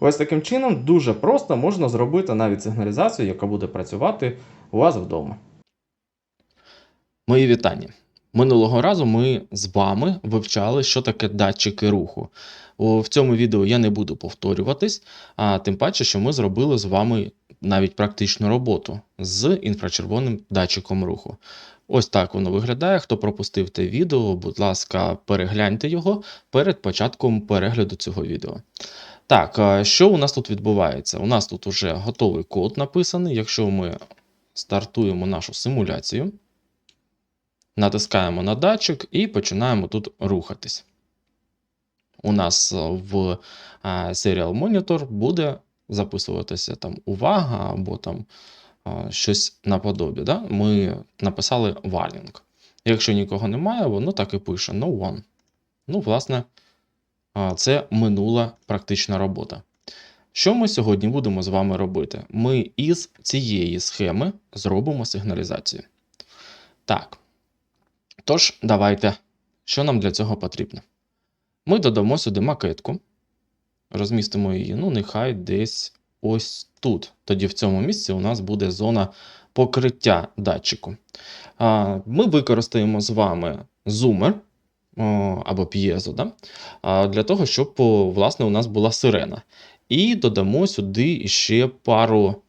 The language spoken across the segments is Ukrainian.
Ось таким чином дуже просто можна зробити навіть сигналізацію, яка буде працювати у вас вдома. Мої вітання. Минулого разу ми з вами вивчали, що таке датчики руху. В цьому відео я не буду повторюватись, а тим паче, що ми зробили з вами навіть практичну роботу з інфрачервоним датчиком руху. Ось так воно виглядає. Хто пропустив те відео, будь ласка, перегляньте його перед початком перегляду цього відео. Так, що у нас тут відбувається? У нас тут вже готовий код написаний. Якщо ми стартуємо нашу симуляцію, натискаємо на датчик і починаємо тут рухатись. У нас е, в Serial Monitor буде записуватися там увага або там щось наподобі. Да? Ми написали warning. Якщо нікого немає, воно так і пише no one. Ну, власне, це минула практична робота. Що ми сьогодні будемо з вами робити? Ми із цієї схеми зробимо сигналізацію. Так. Тож, давайте, що нам для цього потрібно? Ми додамо сюди макетку, розмістимо її, ну, нехай десь ось тут. Тоді в цьому місці у нас буде зона покриття датчику. Ми використаємо з вами зумер або п'єзо, да? для того, щоб власне, у нас була сирена. І додамо сюди ще пару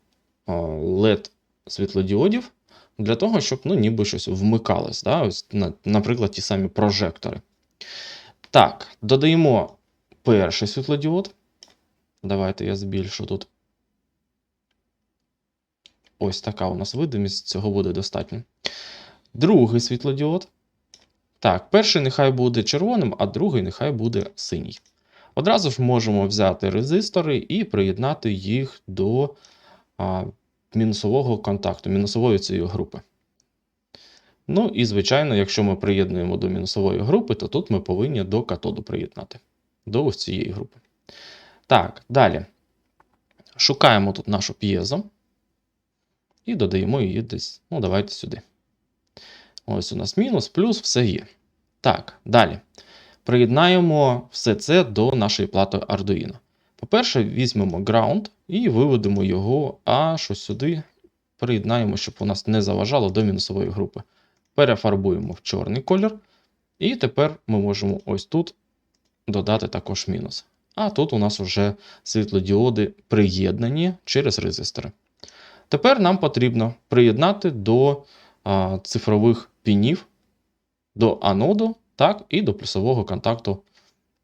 LED світлодіодів для того, щоб ну, ніби щось вмикалось. Да? Ось, наприклад, ті самі прожектори. Так, додаємо перший світлодіод. Давайте я збільшу тут. Ось така у нас видимість, цього буде достатньо. Другий світлодіод. Так, перший нехай буде червоним, а другий нехай буде синій. Одразу ж можемо взяти резистори і приєднати їх до а, мінусового контакту, мінусової цієї групи. Ну і, звичайно, якщо ми приєднуємо до мінусової групи, то тут ми повинні до катоду приєднати до ось цієї групи. Так, далі. Шукаємо тут нашу п'єзо і додаємо її десь. Ну, давайте сюди. Ось у нас мінус, плюс, все є. Так, далі. Приєднаємо все це до нашої плати Arduino. По-перше, візьмемо ground і виведемо його аж ось сюди. Приєднаємо, щоб у нас не заважало до мінусової групи. Перефарбуємо в чорний колір. І тепер ми можемо ось тут додати також мінус. А тут у нас вже світлодіоди приєднані через резистори. Тепер нам потрібно приєднати до а, цифрових пінів, до аноду, так, і до плюсового контакту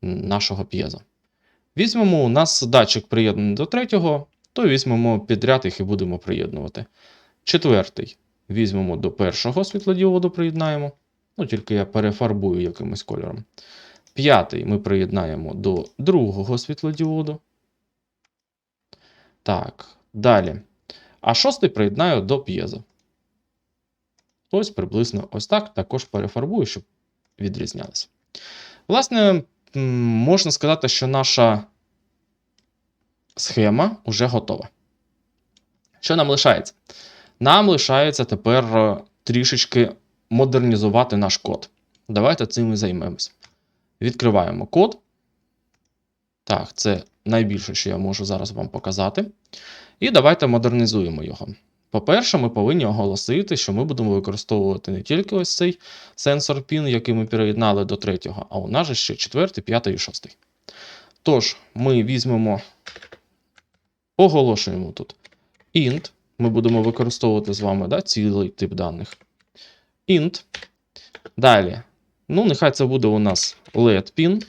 нашого п'єза. Візьмемо, у нас датчик приєднаний до третього, то візьмемо підряд їх і будемо приєднувати. Четвертий візьмемо до першого світлодіоду, приєднаємо. Ну, тільки я перефарбую якимось кольором. П'ятий ми приєднаємо до другого світлодіоду. Так, далі. А шостий приєднаю до п'єзо. Ось приблизно ось так. Також перефарбую, щоб відрізнялися. Власне, можна сказати, що наша схема вже готова. Що нам лишається? Нам лишається тепер е, трішечки модернізувати наш код. Давайте цим і займемося. Відкриваємо код. Так, це найбільше, що я можу зараз вам показати. І давайте модернізуємо його. По-перше, ми повинні оголосити, що ми будемо використовувати не тільки ось цей сенсор PIN, який ми переєднали до третього, а у нас же ще четвертий, п'ятий і шостий. Тож, ми візьмемо, оголошуємо тут int. Ми будемо використовувати з вами да, цілий тип даних. int. Далі. Ну, нехай це буде у нас LED pin.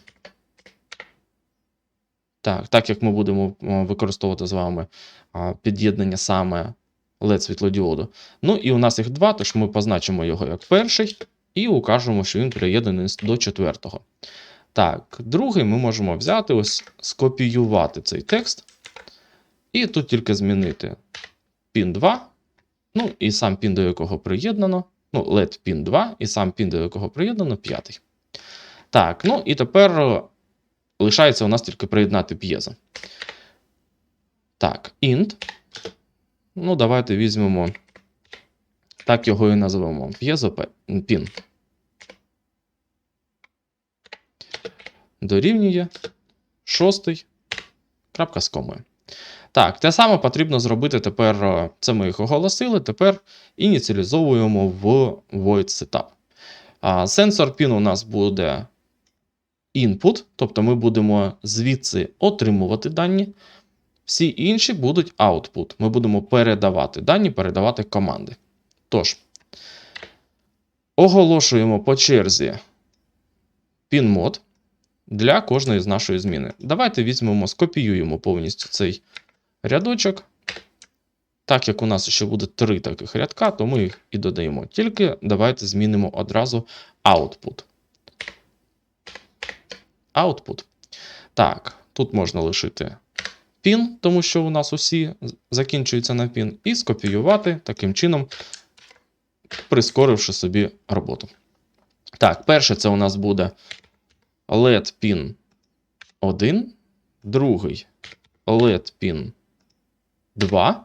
Так, так як ми будемо е, використовувати з вами під'єднання саме LED світлодіоду. Ну і у нас їх два, тож ми позначимо його як перший і укажемо, що він приєднаний до четвертого. Так, другий ми можемо взяти, ось скопіювати цей текст. І тут тільки змінити pin 2. Ну, і сам пін, до якого приєднано. Ну, LED pin 2, і сам пін, до якого приєднано, п'ятий. Так, ну і тепер е, лишається у нас тільки приєднати п'єзо. Так, int. Ну, давайте візьмемо. Так його і назвемо. П'єзо пін. Дорівнює шостий крапка з комою. Так, те саме потрібно зробити тепер. е, Це ми їх оголосили. Тепер ініціалізовуємо в void setup. А, сенсор PIN у нас буде input, тобто ми будемо звідси отримувати дані. Всі інші будуть output. Ми будемо передавати дані, передавати команди. Тож, оголошуємо по черзі pin-мод для кожної з нашої зміни. Давайте візьмемо, скопіюємо повністю цей рядочок. Так як у нас ще буде три таких рядка, то ми їх і додаємо. Тільки давайте змінимо одразу output. Output. Так, тут можна лишити pin, тому що у нас усі закінчуються на pin, і скопіювати таким чином, прискоривши собі роботу. Так, перше це у нас буде LED pin 1, другий LED pin 2,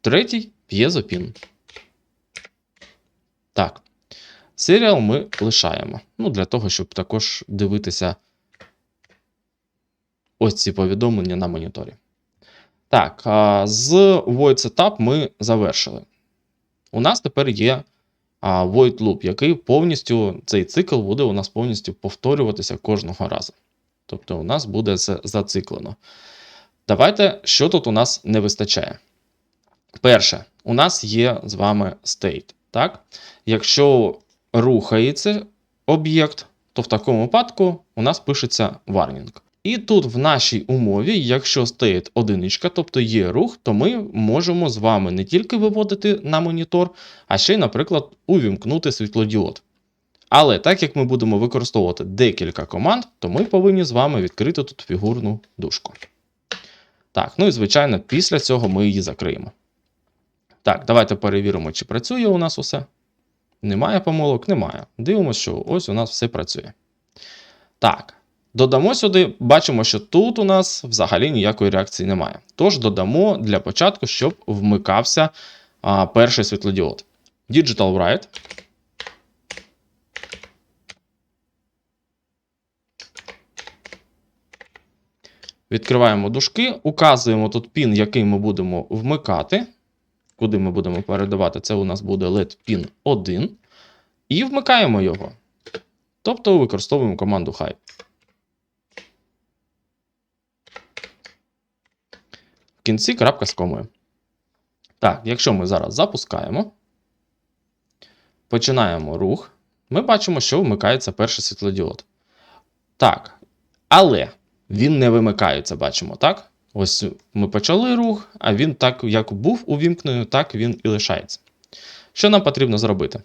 третій pin. Так. Серіал ми лишаємо. Ну, для того, щоб також дивитися ось ці повідомлення на моніторі. Так, з Void Setup ми завершили. У нас тепер є Void Loop, який повністю цей цикл буде у нас повністю повторюватися кожного разу. Тобто, у нас буде це зациклено. Давайте, що тут у нас не вистачає. Перше, у нас є з вами state. Так? Якщо рухається об'єкт, то в такому випадку у нас пишеться warning. І тут в нашій умові, якщо стоїть одиничка, тобто є рух, то ми можемо з вами не тільки виводити на монітор, а ще й, наприклад, увімкнути світлодіод. Але так як ми будемо використовувати декілька команд, то ми повинні з вами відкрити тут фігурну дужку. Так, ну і звичайно, після цього ми її закриємо. Так, давайте перевіримо, чи працює у нас усе. Немає помилок? Немає. Дивимося, що ось у нас все працює. Так, додамо сюди, бачимо, що тут у нас взагалі ніякої реакції немає. Тож додамо для початку, щоб вмикався а, перший світлодіод. Digital Write. Відкриваємо дужки, указуємо тут пін, який ми будемо вмикати. Куди ми будемо передавати? Це у нас буде LED pin 1. І вмикаємо його. Тобто використовуємо команду hide. Кінці крапка з комою. Так, якщо ми зараз запускаємо, починаємо рух, ми бачимо, що вмикається перший світлодіод. Так, але він не вимикається, бачимо, так? Ось ми почали рух, а він так, як був увімкнений, так він і лишається. Що нам потрібно зробити?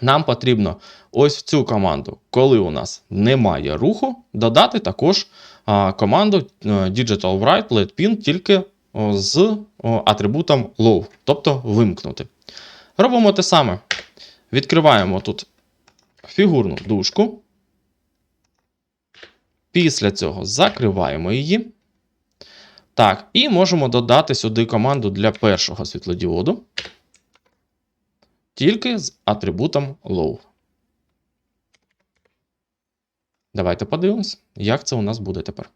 Нам потрібно ось в цю команду, коли у нас немає руху, додати також команду а, Digital Write LED Pin тільки з атрибутом low, тобто вимкнути. Робимо те саме. Відкриваємо тут фігурну дужку. Після цього закриваємо її. Так, і можемо додати сюди команду для першого світлодіоду. Тільки з атрибутом low. Давайте подивимось, як це у нас буде тепер.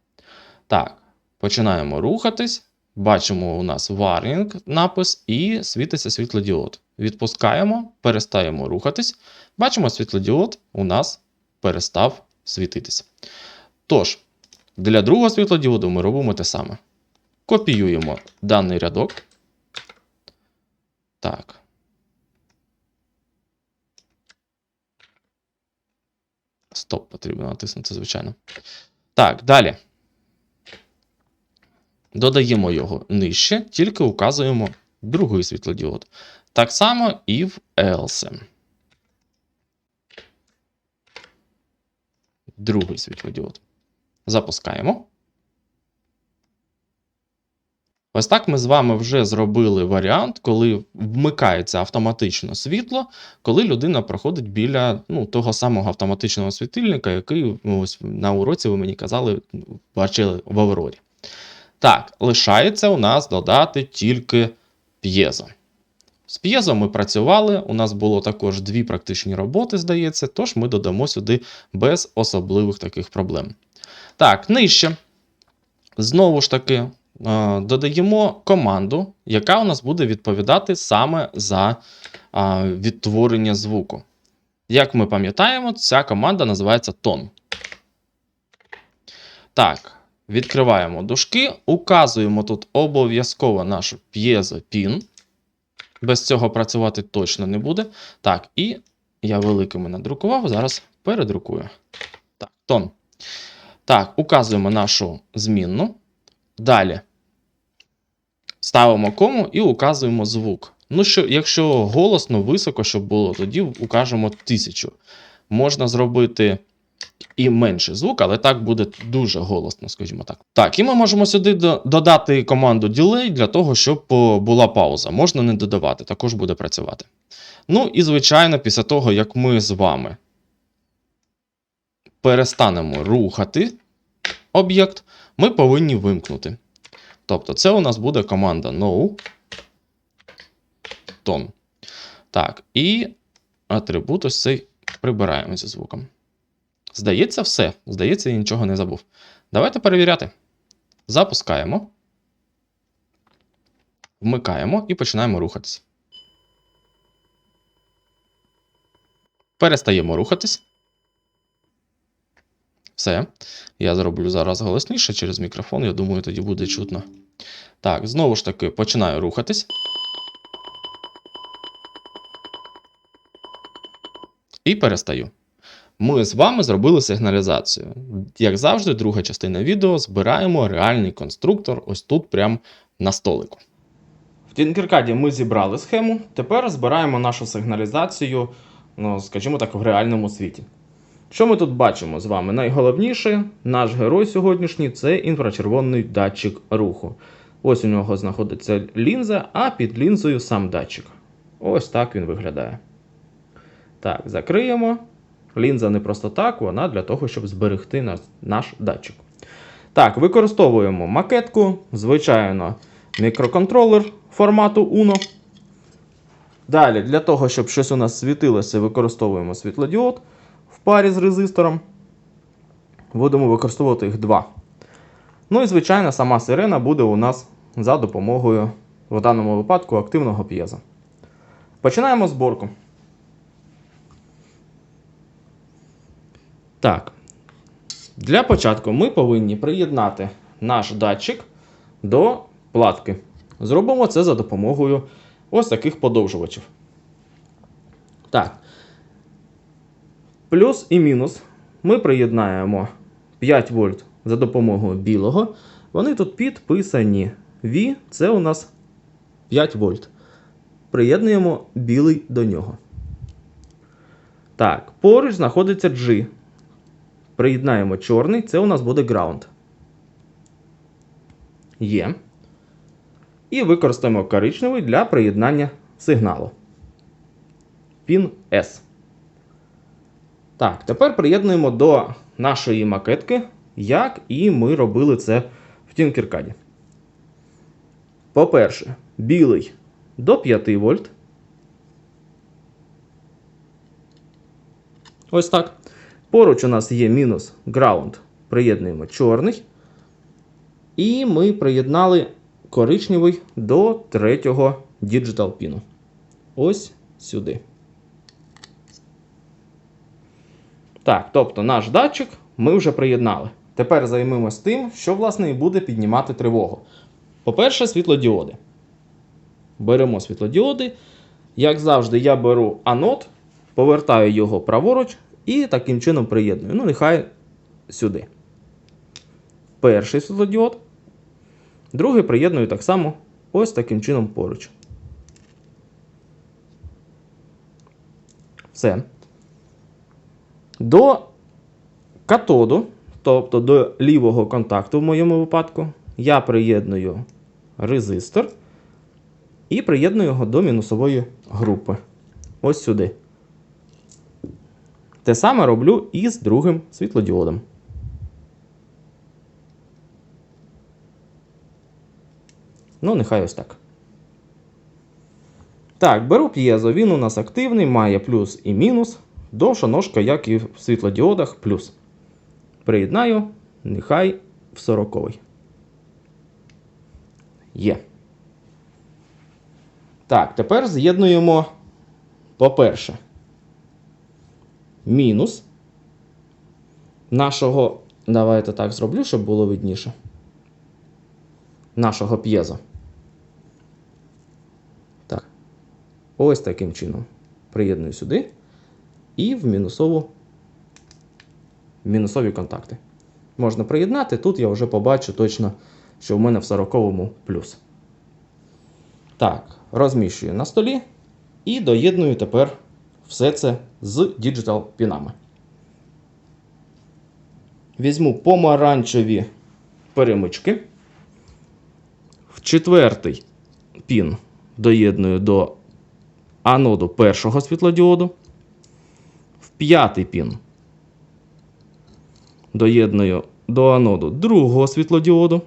Так, починаємо рухатись. Бачимо у нас warning напис і світиться світлодіод. Відпускаємо, перестаємо рухатись. Бачимо, світлодіод у нас перестав світитися. Тож, для другого світлодіоду ми робимо те саме. Копіюємо даний рядок. Так. Стоп, потрібно натиснути, звичайно. Так, далі. Додаємо його нижче, тільки указуємо другий світлодіод. Так само і в else. Другий світлодіод. Запускаємо. Ось так ми з вами вже зробили варіант, коли вмикається автоматично світло, коли людина проходить біля ну, того самого автоматичного світильника, який ну, ось на уроці ви мені казали, бачили в Аврорі. Так, лишається у нас додати тільки п'єзо. З п'єзо ми працювали, у нас було також дві практичні роботи, здається, тож ми додамо сюди без особливих таких проблем. Так, нижче. знову ж таки, додаємо команду, яка у нас буде відповідати саме за відтворення звуку. Як ми пам'ятаємо, ця команда називається тон. Так, відкриваємо дужки, указуємо тут обов'язково нашу п'єзопін. Без цього працювати точно не буде. Так, і я великими надрукував, зараз передрукую. Так, тон. Так, указуємо нашу змінну. Далі ставимо кому і указуємо звук. Ну, що, якщо голосно, високо, щоб було, тоді укажемо 1000. Можна зробити і менший звук, але так буде дуже голосно, скажімо так. Так, і ми можемо сюди додати команду delay для того, щоб була пауза. Можна не додавати, також буде працювати. Ну і звичайно, після того, як ми з вами перестанемо рухати об'єкт, ми повинні вимкнути. Тобто, це у нас буде команда no tone. Так, і атрибут ось цей прибираємо зі звуком. Здається, все. Здається, я нічого не забув. Давайте перевіряти. Запускаємо. Вмикаємо і починаємо рухатись. Перестаємо рухатись. Все. Я зроблю зараз голосніше через мікрофон. Я думаю, тоді буде чутно. Так, знову ж таки, починаю рухатись. І перестаю. Ми з вами зробили сигналізацію. Як завжди, друга частина відео збираємо реальний конструктор ось тут, прямо на столику. В Tinkercad ми зібрали схему. Тепер збираємо нашу сигналізацію, ну, скажімо так, в реальному світі. Що ми тут бачимо з вами? Найголовніше, наш герой сьогоднішній це інфрачервоний датчик руху. Ось у нього знаходиться лінза, а під лінзою сам датчик. Ось так він виглядає. Так, закриємо. Лінза не просто так, вона для того, щоб зберегти наш, наш датчик. Так, використовуємо макетку, звичайно, мікроконтролер формату UNO. Далі, для того, щоб щось у нас світилося, використовуємо світлодіод парі з резистором. Будемо використовувати їх два. Ну і, звичайно, сама сирена буде у нас за допомогою, в даному випадку, активного п'єза. Починаємо зборку. Так. Для початку ми повинні приєднати наш датчик до платки. Зробимо це за допомогою ось таких подовжувачів. Так. Плюс і мінус ми приєднаємо 5 вольт за допомогою білого. Вони тут підписані. V це у нас 5 вольт. Приєднуємо білий до нього. Так, поруч знаходиться G. Приєднаємо чорний, це у нас буде ground. Є. І використаємо коричневий для приєднання сигналу. Пін S. Так, тепер приєднуємо до нашої макетки, як і ми робили це в Tinkercad. По-перше, білий до 5 вольт. Ось так. Поруч у нас є мінус ground. Приєднуємо чорний. І ми приєднали коричневий до третього Digital піну. Ось сюди. Так, тобто наш датчик ми вже приєднали. Тепер займемось тим, що власне і буде піднімати тривогу. По-перше, світлодіоди. Беремо світлодіоди. Як завжди, я беру анод, повертаю його праворуч і таким чином приєдную. Ну, нехай сюди. Перший світлодіод. Другий приєдную так само ось таким чином поруч. Все. До катоду, тобто до лівого контакту в моєму випадку, я приєдную резистор і приєдную його до мінусової групи. Ось сюди. Те саме роблю і з другим світлодіодом. Ну, нехай ось так. Так, беру п'єзо, він у нас активний, має плюс і мінус. Довша ножка, як і в світлодіодах, плюс. Приєднаю, нехай в 40 Є. Так, тепер з'єднуємо, по-перше, мінус нашого. Давайте так зроблю, щоб було видніше. Нашого п'єзо. Так. Ось таким чином. Приєдную сюди. І в мінусову. мінусові контакти. Можна приєднати. Тут я вже побачу точно, що в мене в 40-му плюс. Так, розміщую на столі і доєдную тепер все це з діджитал пінами. Візьму помаранчеві перемички. В четвертий пін доєдную до аноду першого світлодіоду. П'ятий пін доєдную до аноду другого світлодіоду.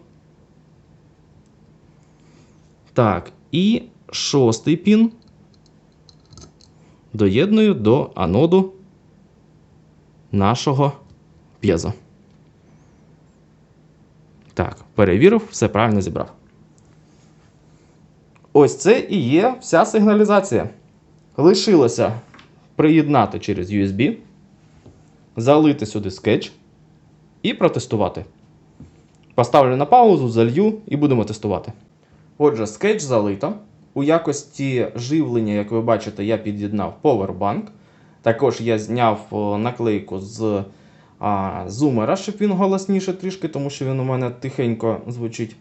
Так, і шостий пін доєдную до аноду нашого п'єзо. Так, перевірив, все правильно зібрав. Ось це і є вся сигналізація. Лишилося приєднати через USB, залити сюди скетч і протестувати. Поставлю на паузу, залью і будемо тестувати. Отже, скетч залито. У якості живлення, як ви бачите, я під'єднав Powerbank. Також я зняв наклейку з а, зумера, щоб він голосніше трішки, тому що він у мене тихенько звучить.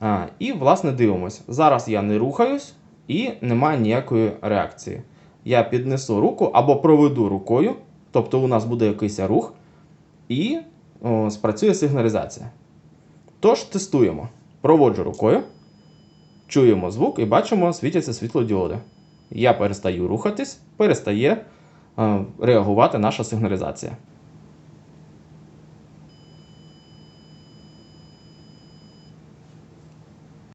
А, і, власне, дивимось. Зараз я не рухаюсь і немає ніякої реакції. Я піднесу руку або проведу рукою, тобто у нас буде якийсь рух, і о, спрацює сигналізація. Тож тестуємо. Проводжу рукою, чуємо звук і бачимо, світяться світлодіоди. Я перестаю рухатись, перестає е, реагувати наша сигналізація.